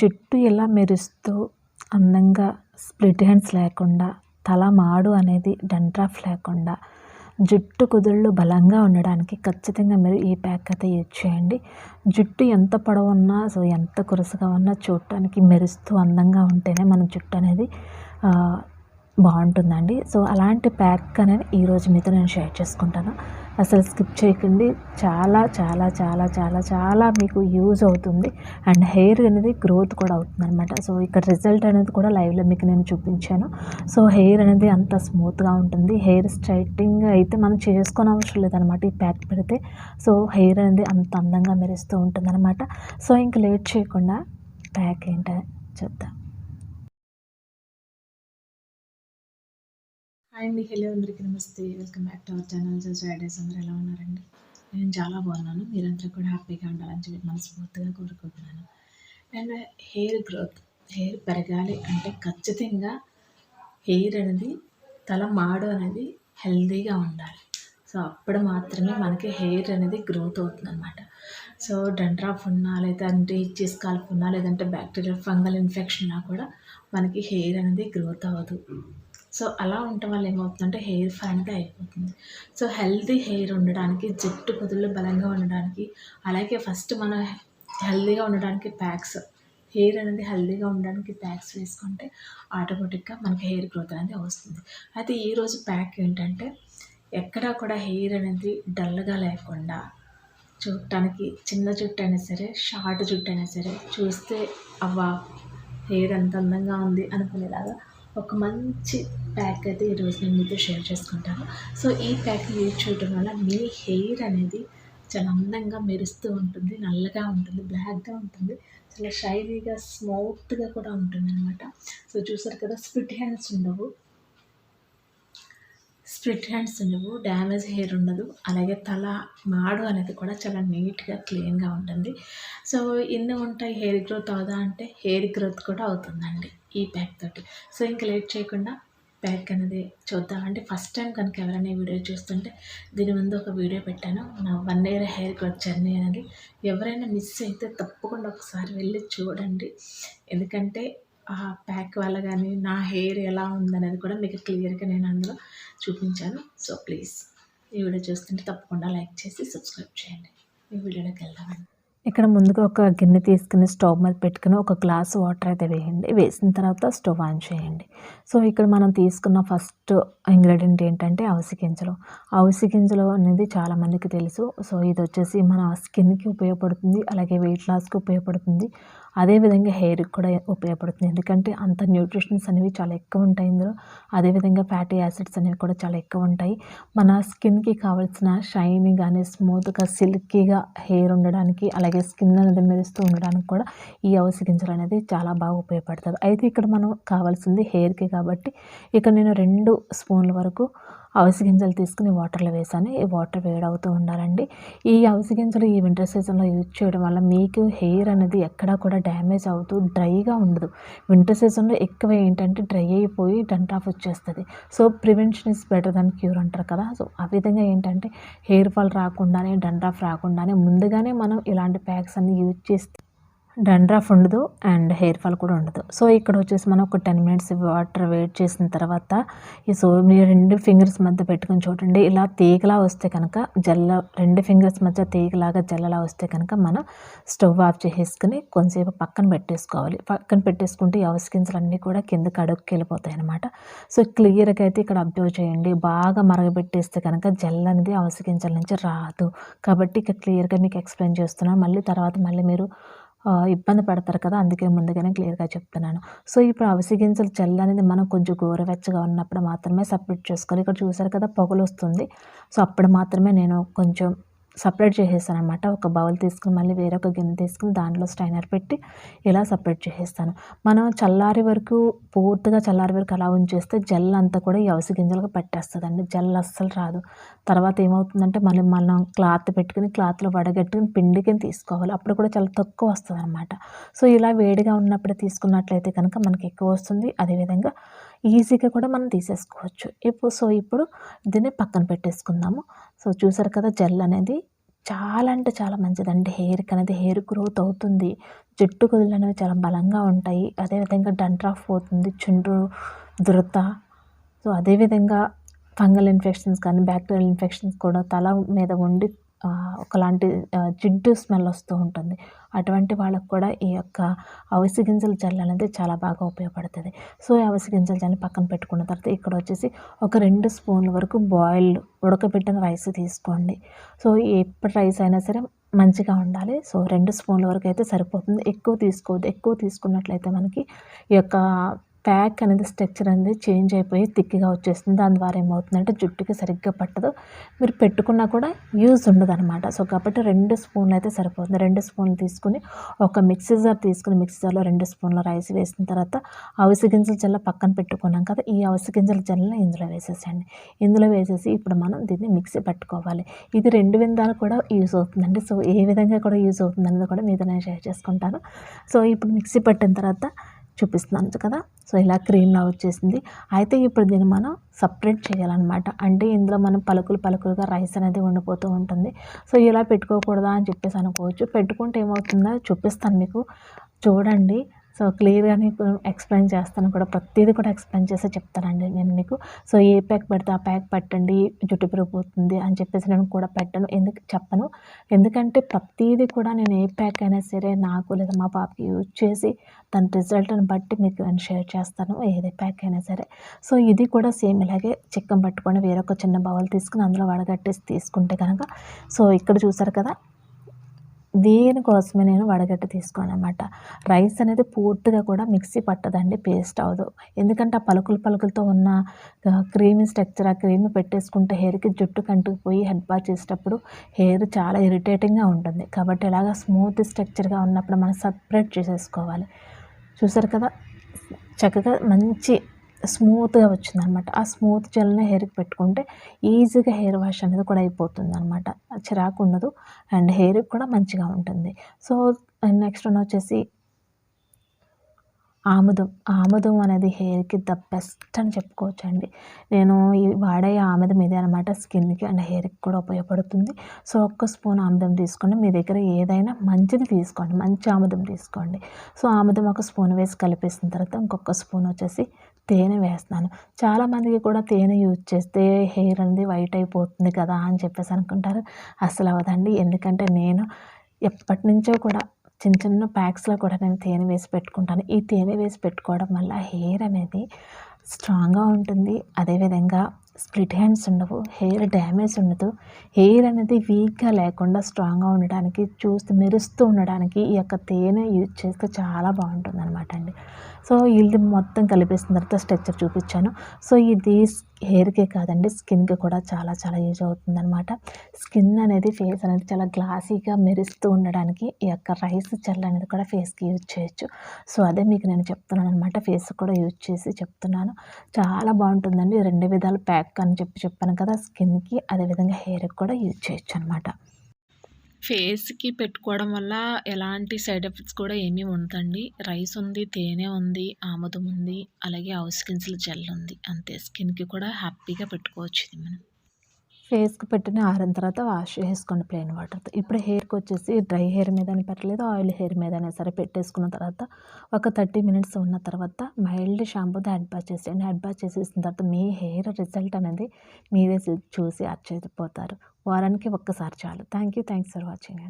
జుట్టు ఇలా మెరుస్తూ అందంగా స్ప్లిట్ హ్యాండ్స్ లేకుండా తల మాడు అనేది డండ్రాఫ్ లేకుండా జుట్టు కుదుళ్ళు బలంగా ఉండడానికి ఖచ్చితంగా మీరు ఈ ప్యాక్ అయితే యూజ్ చేయండి. జుట్టు ఎంత పొడవు ఉన్నా సో ఎంత కురసగా ఉన్నా చూడటానికి మెరుస్తూ అందంగా ఉంటేనే మన జుట్టు అనేది బాగుంటుందండి. సో అలాంటి ప్యాక్ అనేది ఈరోజు మీతో నేను షేర్ చేసుకుంటాను. అసలు స్కిప్ చేయకండి. చాలా చాలా చాలా చాలా చాలా మీకు యూజ్ అవుతుంది. అండ్ హెయిర్ అనేది గ్రోత్ కూడా అవుతుంది అనమాట సో ఇక్కడ రిజల్ట్ అనేది కూడా లైవ్లో మీకు నేను చూపించాను. సో హెయిర్ అనేది అంత స్మూత్గా ఉంటుంది. హెయిర్ స్ట్రైటింగ్ అయితే మనం చేసుకోని అవసరం లేదనమాట ఈ ప్యాక్ పెడితే. సో హెయిర్ అనేది అంత అందంగా మెరుస్తూ ఉంటుంది అనమాట సో ఇంక లేట్ చేయకుండా ప్యాక్ ఏంటో చూద్దాం అండ్ హలో అందరికీ నమస్తే. Welcome back to our channel just ideas అందరూ ఎలా ఉన్నారండి? నేను చాలా బాగున్నాను. మీరంతా కూడా హ్యాపీగా ఉండాలని చెప్పి మనస్ఫూర్తిగా కోరుకుంటున్నాను. అండ్ హెయిర్ గ్రోత్ హెయిర్ పెరగాలి అంటే ఖచ్చితంగా హెయిర్ అనేది తల మాడు అనేది హెల్తీగా ఉండాలి. సో అప్పుడు మాత్రమే మనకి హెయిర్ అనేది గ్రోత్ అవుతుంది అనమాట సో డండ్రాఫ్ ఉన్నా లేదంటే ఇచ్చేస్ కాల్పు ఉన్నా లేదంటే బ్యాక్టీరియల్ ఫంగల్ ఇన్ఫెక్షన్ ఉన్నా కూడా మనకి హెయిర్ అనేది గ్రోత్ అవ్వదు. సో అలా ఉండటం వల్ల ఏమవుతుందంటే హెయిర్ ఫ్యాన్గా అయిపోతుంది. సో హెల్తీ హెయిర్ ఉండడానికి జుట్టు కుదుళ్ళు బలంగా ఉండడానికి అలాగే ఫస్ట్ మన హెల్తీగా ఉండడానికి ప్యాక్స్ హెయిర్ అనేది హెల్దీగా ఉండడానికి ప్యాక్స్ వేసుకుంటే ఆటోమేటిక్గా మనకి హెయిర్ గ్రోత్ అనేది వస్తుంది. అయితే ఈరోజు ప్యాక్ ఏంటంటే ఎక్కడా కూడా హెయిర్ అనేది డల్గా లేకుండా చూడటానికి చిన్న జుట్టు అయినా సరే షార్ట్ జుట్టు అయినా సరే చూస్తే అవ్వా హెయిర్ ఎంత అందంగా ఉంది అనుకునేలాగా ఒక మంచి ప్యాక్ అయితే ఈరోజు నేను మీతో షేర్ చేసుకుంటాను. సో ఈ ప్యాక్ యూజ్ చేయడం వల్ల మీ హెయిర్ అనేది చాలా అందంగా మెరుస్తూ ఉంటుంది నల్లగా ఉంటుంది బ్లాక్గా ఉంటుంది చాలా షైనీగా స్మూత్గా కూడా ఉంటుంది అనమాట సో చూసారు కదా స్ప్లిట్ హ్యాండ్స్ ఉండవు. స్ప్లిట్ హ్యాండ్స్ ఉండవు డ్యామేజ్ హెయిర్ ఉండదు. అలాగే తల మాడు అనేది కూడా చాలా నీట్గా క్లీన్గా ఉంటుంది. సో ఎన్ని ఉంటాయి హెయిర్ గ్రోత్ అవుదా అంటే హెయిర్ గ్రోత్ కూడా అవుతుందండి ఈ ప్యాక్ తోటి. సో ఇంకా లేట్ చేయకుండా ప్యాక్ అనేది చూద్దాం. అంటే ఫస్ట్ టైం కనుక ఎవరైనా వీడియో చూస్తుంటే దీని ముందు ఒక వీడియో పెట్టాను. నా one year hair growth journey అనేది ఎవరైనా మిస్ అయితే తప్పకుండా ఒకసారి వెళ్ళి చూడండి. ఎందుకంటే ఆ ప్యాక్ వల్ల కానీ నా హెయిర్ ఎలా ఉందనేది కూడా మీకు క్లియర్గా నేను అందులో చూపించాను. సో ప్లీజ్ ఈ వీడియో చూస్తుంటే తప్పకుండా లైక్ చేసి సబ్స్క్రైబ్ చేయండి. ఈ వీడియోలోకి వెళ్దామండి. ఇక్కడ ముందుగా ఒక గిన్నె తీసుకుని స్టవ్ మీద పెట్టుకుని ఒక గ్లాస్ వాటర్ అయితే వేయండి. వేసిన తర్వాత స్టవ్ ఆన్ చేయండి. సో ఇక్కడ మనం తీసుకున్న ఫస్ట్ ఇంగ్రీడియంట్ ఏంటంటే అవిసి గింజలు. అవిసి గింజలు అనేది చాలామందికి తెలుసు. సో ఇది వచ్చేసి మన స్కిన్కి ఉపయోగపడుతుంది అలాగే వెయిట్ లాస్కి ఉపయోగపడుతుంది. అదేవిధంగా హెయిర్కి కూడా ఉపయోగపడుతుంది. ఎందుకంటే అంత న్యూట్రిషన్స్ అనేవి చాలా ఎక్కువ ఉంటాయి ఇందులో. అదేవిధంగా ఫ్యాటీ యాసిడ్స్ అనేవి కూడా చాలా ఎక్కువ ఉంటాయి. మన స్కిన్కి కావాల్సిన షైనీ కానీ స్మూత్గా సిల్కీగా హెయిర్ ఉండడానికి అలాగే స్కిన్ అనేది మెరుస్తూ ఉండడానికి కూడా ఈ అవిసి గింజలు అనేది చాలా బాగా ఉపయోగపడుతుంది. అయితే ఇక్కడ మనం కావాల్సింది హెయిర్కి కాబట్టి ఇక్కడ నేను రెండు స్పూన్ల వరకు అవిసి గింజలు తీసుకుని వాటర్లో వేసాను. ఈ వాటర్ వేడవుతూ ఉండాలండి. ఈ అవిసి గింజలు ఈ వింటర్ సీజన్లో యూజ్ చేయడం వల్ల మీకు హెయిర్ అనేది ఎక్కడా కూడా డ్యామేజ్ అవుతూ డ్రైగా ఉండదు. వింటర్ సీజన్లో ఎక్కువ ఏంటంటే డ్రై అయిపోయి డంటాఫ్ వచ్చేస్తుంది. So prevention is better than cure అంటారు కదా. సో ఆ విధంగా ఏంటంటే హెయిర్ ఫాల్ రాకుండానే డంటాఫ్ రాకుండానే ముందుగానే మనం ఇలాంటి ప్యాక్స్ అన్ని యూజ్ చేస్తే డండ్రాఫ్ ఉండదు అండ్ హెయిర్ ఫాల్ కూడా ఉండదు. సో ఇక్కడ వచ్చేసి మనం ఒక టెన్ మినిట్స్ వాటర్ వెయిట్ చేసిన తర్వాత ఈ సో మీరు రెండు ఫింగర్స్ మధ్య పెట్టుకొని చూడండి. ఇలా తీగలా వస్తే కనుక జల్ల రెండు ఫింగర్స్ మధ్య తీగలాగా జల్లలా వస్తే కనుక మనం స్టవ్ ఆఫ్ చేసేసుకుని కొంచెంసేపు పక్కన పెట్టేసుకోవాలి. పక్కన పెట్టేసుకుంటే ఈ అవస్కిన్స్లు కూడా కిందకి అడుగుకి వెళ్ళిపోతాయి అనమాట సో క్లియర్గా అయితే ఇక్కడ అబ్జర్వ్ చేయండి. బాగా మరగబెట్టేస్తే కనుక జెల్ అనేది అవసకించల నుంచి రాదు. కాబట్టి ఇక్కడ క్లియర్గా మీకు ఎక్స్ప్లెయిన్ చేస్తున్నాను మళ్ళీ తర్వాత మళ్ళీ మీరు ఇబ్బంది పడతారు కదా అందుకే ముందుగానే క్లియర్గా చెప్తున్నాను. సో ఇప్పుడు అవిసి గింజలు చల్ల అనేది మనం కొంచెం గోరవెచ్చగా ఉన్నప్పుడు మాత్రమే సపరేట్ చేసుకోవాలి. ఇక్కడ చూసారు కదా పొగలు వస్తుంది సో అప్పుడు మాత్రమే నేను కొంచెం సపరేట్ చేసేస్తాను అనమాట ఒక బౌల్ తీసుకుని మళ్ళీ వేరొక గిన్నె తీసుకుని దాంట్లో స్టైనర్ పెట్టి ఇలా సపరేట్ చేసేస్తాను. మనం చల్లారి వరకు పూర్తిగా చల్లారి వరకు అలా ఉంచేస్తే జెల్ అంతా కూడా ఈ అవసి గింజలకు పట్టేస్తుందండి. జెల్ అస్సలు రాదు. తర్వాత ఏమవుతుందంటే మళ్ళీ మనం క్లాత్ పెట్టుకుని క్లాత్లో వడగట్టుకుని పిండికి తీసుకోవాలి. అప్పుడు కూడా చాలా తక్కువ వస్తుంది అనమాట సో ఇలా వేడిగా ఉన్నప్పుడే తీసుకున్నట్లయితే కనుక మనకి ఎక్కువ వస్తుంది. అదేవిధంగా ఈజీగా కూడా మనం తీసేసుకోవచ్చు. ఇప్పుడు సో ఇప్పుడు దీన్ని పక్కన పెట్టేసుకుందాము. సో చూసారు కదా జెల్ అనేది చాలా అంటే చాలా మంచిదండి. హెయిర్కి అనేది హెయిర్ గ్రోత్ అవుతుంది. జుట్టు కుదుళ్ళు అనేవి చాలా బలంగా ఉంటాయి. అదేవిధంగా డండ్రాఫ్ పోతుంది చుండ్రు దురత సో అదేవిధంగా ఫంగల్ ఇన్ఫెక్షన్స్ కానీ బ్యాక్టీరియల్ ఇన్ఫెక్షన్స్ కూడా తల మీద ఉండి ఒకలాంటి జిడ్డు స్మెల్ వస్తూ ఉంటుంది. అటువంటి వాళ్ళకు కూడా ఈ యొక్క అవిసె గింజల జెల్ అనేది చాలా బాగా ఉపయోగపడుతుంది. సో ఈ అవిసె గింజలు జెల్ని పక్కన పెట్టుకున్న తర్వాత ఇక్కడ వచ్చేసి ఒక రెండు స్పూన్ల వరకు బాయిల్డ్ ఉడకబెట్టిన రైస్ తీసుకోండి. సో ఎప్పటి రైస్ అయినా సరే మంచిగా ఉండాలి. సో రెండు స్పూన్ల వరకు అయితే సరిపోతుంది. ఎక్కువ తీసుకోవద్దు. ఎక్కువ తీసుకున్నట్లయితే మనకి ఈ యొక్క ప్యాక్ అనేది స్ట్రక్చర్ అనేది చేంజ్ అయిపోయి తిక్కిగా వచ్చేస్తుంది. దాని ద్వారా ఏమవుతుందంటే జుట్టుకి సరిగ్గా పట్టదు. మీరు పెట్టుకున్నా కూడా యూజ్ ఉండదు అనమాట సో కాబట్టి రెండు స్పూన్లు అయితే సరిపోతుంది. రెండు స్పూన్లు తీసుకుని ఒక మిక్సీ జార్ తీసుకుని మిక్సీ జార్లో రెండు స్పూన్ల రైస్ వేసిన తర్వాత అవిసి గింజల జల్ల పక్కన పెట్టుకున్నాం కదా ఈ అవిసి గింజల జల్లని ఇందులో వేసేసేయండి. ఇందులో వేసేసి ఇప్పుడు మనం దీన్ని మిక్సీ పట్టుకోవాలి. ఇది రెండు విధాలు కూడా యూజ్ అవుతుందండి. సో ఏ విధంగా కూడా యూజ్ అవుతుంది అనేది కూడా మీతో నేను షేర్ చేసుకుంటాను. సో ఇప్పుడు మిక్సీ పట్టిన తర్వాత చూపిస్తున్నాను కదా. సో ఇలా క్రీమ్లా వచ్చేసింది. అయితే ఇప్పుడు దీన్ని మనం సపరేట్ చేయాలన్నమాట. అంటే ఇందులో మనం పలుకులు పలుకులుగా రైస్ అనేది ఉండిపోతూ ఉంటుంది. సో ఇలా పెట్టుకోకూడదా అని చెప్పేసి అనుకోవచ్చు. పెట్టుకుంటే ఏమవుతుందో చూపిస్తాను మీకు. చూడండి. సో క్లియర్గా మీకు ఎక్స్ప్లెయిన్ చేస్తాను కూడా. ప్రతిదీ కూడా ఎక్స్ప్లెయిన్ చేసి చెప్తానండి నేను మీకు సో ఏ ప్యాక్ పెడితే ఆ ప్యాక్ పెట్టండి జుట్టు పెరిగిపోతుంది అని చెప్పేసి నేను కూడా పెట్టను. ఎందుకు చెప్పను? ఎందుకంటే ప్రతిదీ కూడా నేను ఏ ప్యాక్ అయినా సరే నాకు లేదా మా పాపకి యూజ్ చేసి దాని రిజల్ట్ని బట్టి మీకు నేను షేర్ చేస్తాను ఏది ప్యాక్ అయినా సరే. సో ఇది కూడా సేమ్ ఇలాగే చిక్కం పట్టుకొని వేరొక చిన్న బౌల్ తీసుకుని అందులో వడగట్టేసి తీసుకుంటే కనుక సో ఇక్కడ చూసారు కదా దీనికోసమే నేను వడగట్టి తీసుకోను అనమాట రైస్ అనేది పూర్తిగా కూడా మిక్సీ పట్టదండి పేస్ట్ అవ్వదు. ఎందుకంటే ఆ పలుకులు పలుకులతో ఉన్న క్రీమీ స్ట్రక్చర్ ఆ క్రీమ్ పెట్టేసుకుంటే హెయిర్కి జుట్టు కంటుకుపోయి హెడ్ బాత్ చేసేటప్పుడు హెయిర్ చాలా ఇరిటేటింగ్గా ఉంటుంది. కాబట్టి ఇలాగ స్మూత్ స్ట్రక్చర్గా ఉన్నప్పుడు మనం సపరేట్ చేసేసుకోవాలి. చూసారు కదా? చక్కగా మంచి స్మూత్గా వచ్చిందనమాట. ఆ స్మూత్ జెల్ని హెయిర్కి పెట్టుకుంటే ఈజీగా హెయిర్ వాష్ అనేది కూడా అయిపోతుంది అనమాట చిరాకు ఉండదు. అండ్ హెయిర్కి కూడా మంచిగా ఉంటుంది. సో నెక్స్ట్ వన్ వచ్చేసి ఆముదం. ఆముదం అనేది హెయిర్కి ద బెస్ట్ అని చెప్పుకోవచ్చు అండి నేను ఈ వాడే ఆముదం ఇదే అనమాట స్కిన్కి అండ్ హెయిర్కి కూడా ఉపయోగపడుతుంది. సో ఒక్క స్పూన్ ఆముదం తీసుకోండి. మీ దగ్గర ఏదైనా మంచిది తీసుకోండి. మంచి ఆముదం తీసుకోండి. సో ఆముదం ఒక స్పూన్ వేసి కలిపేసిన తర్వాత ఇంకొక స్పూన్ వచ్చేసి తేనె వేస్తాను చాలామందికి కూడా తేనె యూజ్ చేస్తే హెయిర్ అనేది వైట్ అయిపోతుంది కదా అని చెప్పేసి అనుకుంటారు. అసలు అవ్వదండి. ఎందుకంటే నేను ఎప్పటి నుంచో కూడా చిన్న చిన్న ప్యాక్స్లో కూడా నేను తేనె వేసి పెట్టుకుంటాను. ఈ తేనె వేసి పెట్టుకోవడం వల్ల హెయిర్ అనేది స్ట్రాంగ్గా ఉంటుంది. అదేవిధంగా స్ప్లిట్ హ్యాండ్స్ ఉండవు హెయిర్ డ్యామేజ్ ఉండదు. హెయిర్ అనేది వీక్గా లేకుండా స్ట్రాంగ్గా ఉండడానికి చూస్తూ మెరుస్తూ ఉండడానికి ఈ యొక్క తేనె యూజ్ చేస్తే చాలా బాగుంటుంది అనమాట అండి. సో ఇది మొత్తం కలిపేసిన తర్వాత స్ట్రక్చర్ చూపించాను. సో ఇది హెయిర్కే కాదండి స్కిన్కి కూడా చాలా చాలా యూజ్ అవుతుంది అనమాట స్కిన్ అనేది ఫేస్ అనేది చాలా గ్లాసీగా మెరుస్తూ ఉండడానికి ఈ యొక్క రైస్ జెల్ అనేది కూడా ఫేస్కి యూజ్ చేయొచ్చు. సో అదే మీకు నేను చెప్తున్నాను అనమాట ఫేస్ కూడా యూజ్ చేసి చెప్తున్నాను. చాలా బాగుంటుందండి రెండు విధాల ప్యాక్ అని చెప్పి చెప్పాను కదా స్కిన్కి అదేవిధంగా హెయిర్కి కూడా యూజ్ చేయొచ్చు అనమాట ఫేస్కి పెట్టుకోవడం వల్ల ఎలాంటి సైడ్ ఎఫెక్ట్స్ కూడా ఏమీ ఉండదండి. రైస్ ఉంది తేనె ఉంది ఆముదం ఉంది అలాగే హౌస్ కిన్స్ల జెల్ ఉంది. అంతే. స్కిన్కి కూడా హ్యాపీగా పెట్టుకోవచ్చు ఇది మనం. ఫేస్కి పెట్టిన ఆరిన తర్వాత వాష్ చేసుకోండి ప్లెయిన్ వాటర్తో. ఇప్పుడు హెయిర్కి వచ్చేసి డ్రై హెయిర్ మీద అని పెట్టలేదు ఆయిల్ హెయిర్ మీద సరే పెట్టేసుకున్న తర్వాత ఒక థర్టీ మినిట్స్ ఉన్న తర్వాత మైల్డ్ షాంపూతో హెడ్ బాత్ చేసేయండి. హెడ్ బాత్ చేసేసిన తర్వాత మీ హెయిర్ రిజల్ట్ అనేది మీరే చూసి ఆశ్చర్యపోతారు వారానికి ఒక్కసారి చాలు thank you thanks for watching అండి